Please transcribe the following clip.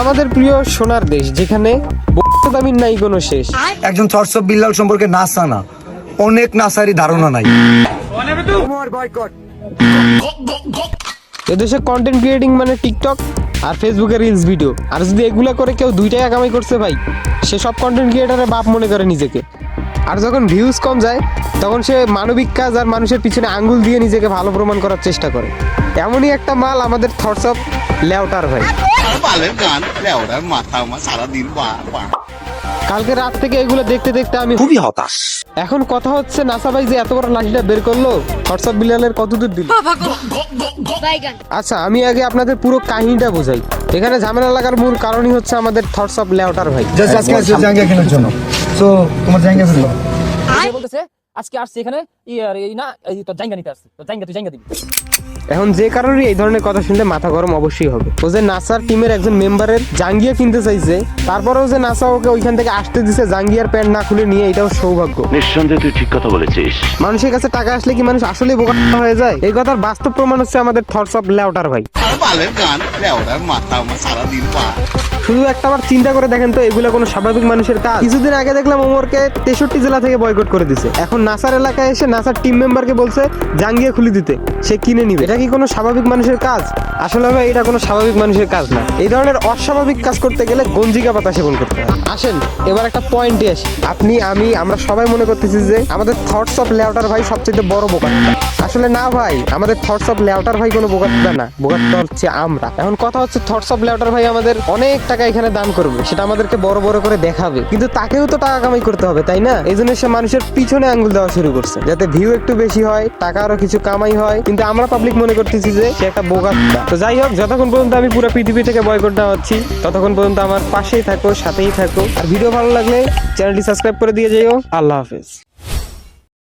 আমাদের প্রিয় সোনার দেশ যেখানে দামির নাই কোনো শেষ। একজন অফ বিল্লাল সম্পর্কে নাসা না। অনেক নাসারই ধারণা নাই। এদেশে কন্টেন্ট ক্রিয়েটিং মানে টিকটক আর ফেসবুকে রিলস ভিডিও আর যদি এগুলা করে কেউ দুইটাই টাকা কামাই করছে ভাই সে সব কন্টেন্ট ক্রিয়েটারের বাপ মনে করে নিজেকে। আর যখন ভিউজ কম যায় তখন সে মানবিক কাজ আর মানুষের পিছনে আঙ্গুল দিয়ে নিজেকে ভালো প্রমাণ করার চেষ্টা করে। এমনই একটা মাল আমাদের থটস অফ লেউটার ভাই। বালের গান লেওড়ার মাথা আমার সারাদিন বা বা কালকে রাত থেকে এগুলো দেখতে দেখতে আমি খুবই হতাশ। এখন কথা হচ্ছে নাসা ভাই যে এত বড় লাঠিটা বের করল হোয়াটসঅ্যাপ বিলালের কত দূর দিল আচ্ছা আমি আগে আপনাদের পুরো কাহিনীটা বোঝাই। এখানে ঝামেলা লাগার মূল কারণই হচ্ছে আমাদের থটস অফ লেউটার ভাই। জাস্ট আজকে আসছে জাঙ্গিয়া কেনার জন্য। সো তোমার সে বলতেছে আজকে আসছে এখানে ই আর এই না এই তোর জায়গা নিতে আসছে। তোর জায়গা তুই জায়গা দিবি। এখন যে কারণে এই ধরনের কথা শুনলে মাথা গরম অবশ্যই হবে। ও যে নাসার টিমের একজন মেম্বারের জাঙ্গিয়া কিনতে চাইছে তারপরেও যে নাসা ওকে ওইখান থেকে আসতে দিছে জাঙ্গিয়ার প্যান্ট না খুলে নিয়ে এটাও সৌভাগ্য। নিঃসন্দেহে তুই ঠিক কথা বলেছিস। মানুষের কাছে টাকা আসলে কি মানুষ আসলে বোকা হয়ে যায়? এই কথার বাস্তব প্রমাণ হচ্ছে আমাদের থর্স অফ লেউটার ভাই। বালের গান লেওড়ার মাথা আমার সারাদিন বা শুধু একটা বার চিন্তা করে দেখেন তো, এগুলো কোনো স্বাভাবিক মানুষের কাজ? কিছুদিন আগে দেখলাম ওমরকে তেষট্টি জেলা থেকে বয়কট করে দিছে। এখন নাসার এলাকায় এসে নাসার টিম মেম্বারকে বলছে, জাঙ্গিয়ে খুলে দিতে, সে কিনে নিবে। এটা কি কোনো স্বাভাবিক মানুষের কাজ? আসলে ভাই, এটা কোনো স্বাভাবিক মানুষের কাজ না। এই ধরনের অস্বাভাবিক কাজ করতে গেলে গঞ্জিকা পাতা সেবন করতে হয়। আসেন, এবার একটা পয়েন্টে আসি। আপনি, আমি, আমরা সবাই মনে করতেছি যে আমাদের থটস অফ লেআউটার ভাই সবচেয়ে বড় বোকাট্টা। আসলে না ভাই, আমাদের থটস অফ লেআউটার ভাই কোনো বোকাট্টা না। বোকাট্টা হচ্ছে আমরা। এখন কথা হচ্ছে থটস অফ লেআউটার ভাই আমাদের অনেক টাকা এখানে দান করবে, সেটা আমাদেরকে বড় বড় করে দেখাবে। কিন্তু তাকেও তো টাকা কামাই করতে হবে, তাই না? এই জন্য সে মানুষের পিছনে আঙ্গুল দেওয়া শুরু করছে, যাতে ভিউ একটু বেশি হয়, টাকা আরও কিছু কামাই হয়। কিন্তু আমরা পাবলিক মনে করতেছি যে, সে একটা বোকা। তো যাই হোক, যতক্ষণ পর্যন্ত আমি পুরো পৃথিবী থেকে বয়কট না হচ্ছি, ততক্ষণ পর্যন্ত আমার পাশেই থাকো, সাথেই থাকো। আর ভিডিও ভালো লাগলে চ্যানেলটি সাবস্ক্রাইব করে দিয়ে যাইও আল্লাহ হাফেজ।